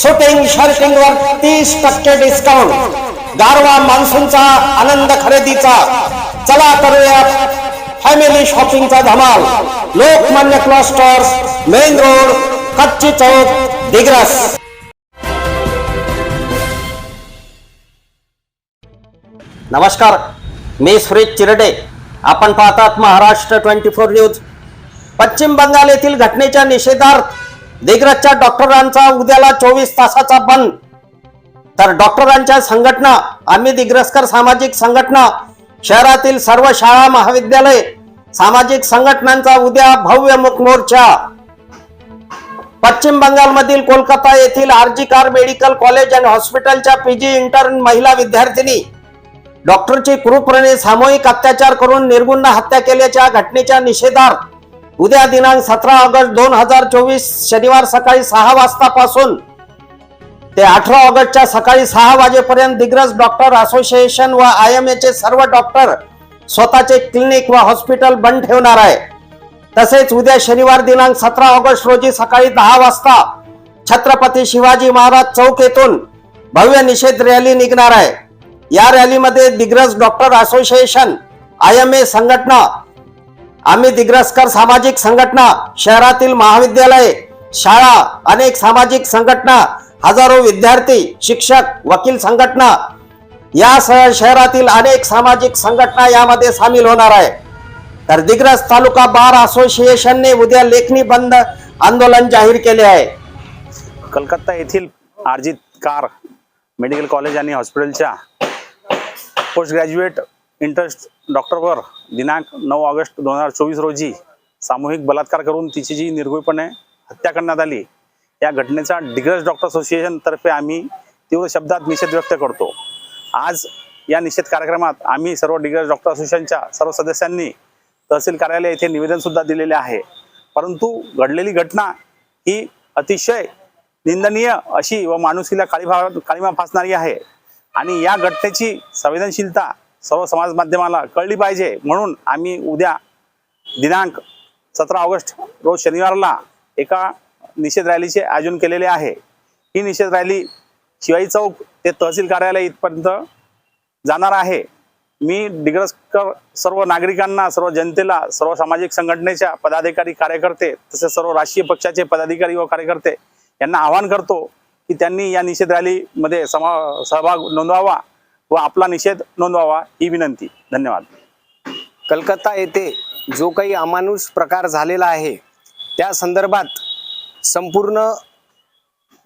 Shooting shirting वर तीस टक्के डिस्काउंट गारवा मान्सूनचा आनंद खरेदीचा. चला करूया फॅमिली शॉपिंगचा धमाल. लोकमान्य क्लॉस्टर्स मेन रोड कच्ची चौक दिग्रस. नमस्कार मी सुरेश चिरडे. आपण पाहतात महाराष्ट्र ट्वेंटी फोर न्यूज. पश्चिम बंगाल येथील घटनेच्या निषेधार्थ दिग्रजच्या डॉक्टरांचा उद्याला चोवीस तासाचा बंद. तर डॉक्टरांच्या संघटना आम्ही दिग्रसकर सामाजिक संघटना शहरातील सर्व शाळा महाविद्यालय सामाजिक संघटनांचा उद्या भव्य मुख मोर्चा. पश्चिम बंगालमधील कोलकाता येथील RG Kar medical college and हॉस्पिटलच्या पीजी इंटर्न महिला विद्यार्थिनी डॉक्टरची क्रूरपणे सामूहिक अत्याचार करून निर्गुण हत्या केल्याच्या घटनेच्या निषेधार्थ उद्या दिनांक सतरा ऑगस्ट दोन हजार चोवीस शनिवार सकाळी सहा वाजतापासून ते अठरा ऑगस्टच्या सकाळी सहा वाजेपर्यंत दिग्रज डॉक्टर असोसिएशन व आय एम एचे सर्व डॉक्टर स्वतःचे क्लिनिक व हॉस्पिटल बंद ठेवणार आहे. तसेच उद्या शनिवार दिनांक सतरा ऑगस्ट रोजी सकाळी दहा वाजता छत्रपती शिवाजी महाराज चौक येथून भव्य निषेध रॅली निघणार आहे. या रॅलीमध्ये Digras doctor association I M A संघटना आम्ही दिग्रसकर सामाजिक संघटना शहरातील महाविद्यालय शाळा अनेक सामाजिक संघटना हजारो विद्यार्थी शिक्षक वकील संघटना यासह शहरातील अनेक सामाजिक संघटना यामध्ये सामील होणार आहे. तर दिग्रस तालुका बार असोसिएशनने उद्या लेखनी बंद आंदोलन जाहीर केले आहे. कलकत्ता येथील आर्जित कार मेडिकल कॉलेज आणि हॉस्पिटलच्या पोस्ट ग्रॅज्युएट इंटरेस्ट डॉक्टरवर दिनांक नऊ ऑगस्ट दोन हजार चोवीस रोजी सामूहिक बलात्कार करून तिची जी निर्भयपणे हत्या करण्यात आली या घटनेचा डिग्रज डॉक्टर असोसिएशनतर्फे आम्ही तीव्र शब्दात निषेध व्यक्त करतो. आज या निषेध कार्यक्रमात आम्ही सर्व डिग्रज डॉक्टर असोसिएशनच्या सर्व सदस्यांनी तहसील कार्यालय येथे निवेदनसुद्धा दिलेले आहे. परंतु घडलेली घटना ही अतिशय निंदनीय अशी व माणुसकीला काळीभा काळीमा फासणारी आहे. आणि या घटनेची संवेदनशीलता सर्व समाज माध्यमाला कळली पाहिजे. म्हणून आम्ही उद्या दिनांक सतरा ऑगस्ट रोज शनिवारला एका निषेध रॅलीचे आयोजन केलेले आहे. ही निषेध रॅली शिवाई चौक ते तहसील कार्यालय इथपर्यंत जाणार आहे. मी डिग्रसकर सर्व नागरिकांना सर्व जनतेला सर्व सामाजिक संघटनेच्या पदाधिकारी कार्यकर्ते तसेच सर्व राष्ट्रीय पक्षाचे पदाधिकारी व कार्यकर्ते यांना आवाहन करतो की त्यांनी या निषेध रॅलीमध्ये समा सहभाग नोंदवावा. व आपला निषेध नोंदवावा ही विनंती. धन्यवाद. कलकत्ता येथे जो काही अमानुष प्रकार झालेला आहे त्या संदर्भात संपूर्ण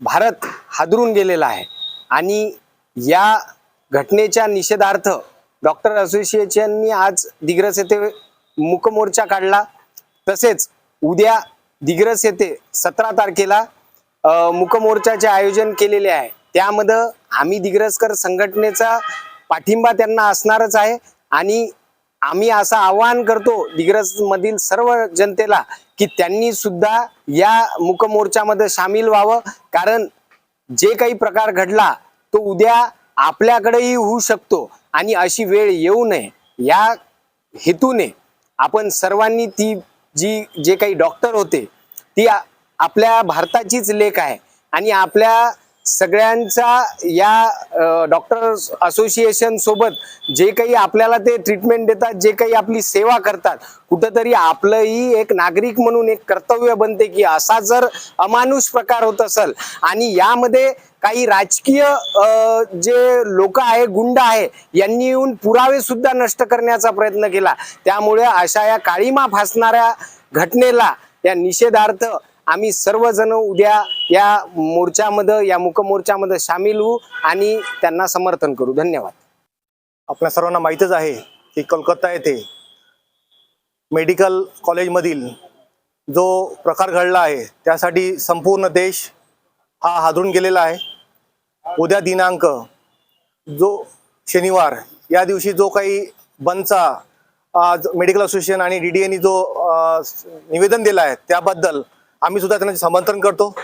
भारत हादरून गेलेला आहे आणि या घटनेच्या निषेधार्थ डॉक्टर असोसिएशननी आज दिग्रस येथे मुकमोर्चा काढला. तसेच उद्या दिग्रस येथे सतरा तारखेला मुकमोर्चाचे आयोजन केलेले आहे. त्यामध्ये आम्ही दिग्रजकर संघटनेचा पाठिंबा त्यांना असणारच आहे. आणि आम्ही असं आवाहन करतो दिग्रस मधील सर्व जनतेला की त्यांनी सुद्धा या मुकमोर्चामध्ये सामील व्हावं. कारण जे काही प्रकार घडला तो उद्या आपल्याकडेही होऊ शकतो आणि अशी वेळ येऊ नये. या हेतूने आपण सर्वांनी ती जी जे काही डॉक्टर होते ती आपल्या भारताचीच लेख आहे. आणि आपल्या सगळ्यांचा या डॉक्टर असोसिएशन सोबत जे काही आपल्याला ते ट्रीटमेंट देतात जे काही आपली सेवा करतात कुठंतरी आपलंही एक नागरिक म्हणून एक कर्तव्य बनते की असा जर अमानुष प्रकार होत असेल आणि यामध्ये काही राजकीय जे लोक आहे गुंड आहे यांनी येऊन पुरावे सुद्धा नष्ट करण्याचा प्रयत्न केला. त्यामुळे अशा या काळीमा फासणाऱ्या घटनेला या निषेधार्थ आम्ही सर्वजण उद्या या मोर्चामध्ये या मुकमोर्चामध्ये सामील होऊ आणि त्यांना समर्थन करू. धन्यवाद. आपल्या सर्वांना माहीतच आहे की कोलकाता येथे मेडिकल कॉलेजमधील जो प्रकार घडला आहे त्यासाठी संपूर्ण देश हा हादरून गेलेला आहे. उद्या दिनांक जो शनिवार या दिवशी जो काही बंदचा आज मेडिकल असोसिएशन आणि डी डी एनी जो निवेदन दिलं आहे त्याबद्दल आम्ही सुद्धा त्यांना समर्थन करतो.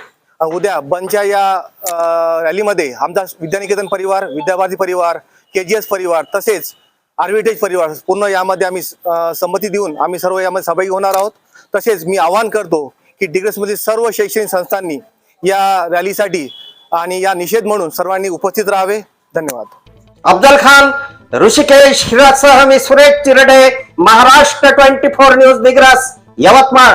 उद्या बंदच्या या रॅलीमध्ये आमचा विद्यानिकेतन परिवार विद्याभारती परिवार के जी एस परिवार तसेच आर्बिटेज परिवार पूर्ण यामध्ये आम्ही संमती देऊन आम्ही सर्व यामध्ये सहभागी होणार आहोत. तसेच मी आवाहन करतो की डिग्रेसमधील सर्व शैक्षणिक संस्थांनी या रॅलीसाठी आणि या निषेध म्हणून सर्वांनी उपस्थित राहावे. धन्यवाद. अफजल खान ऋषिकेश हिरासह मी Suresh Chirde Maharashtra twenty four news Digras Yavatmal.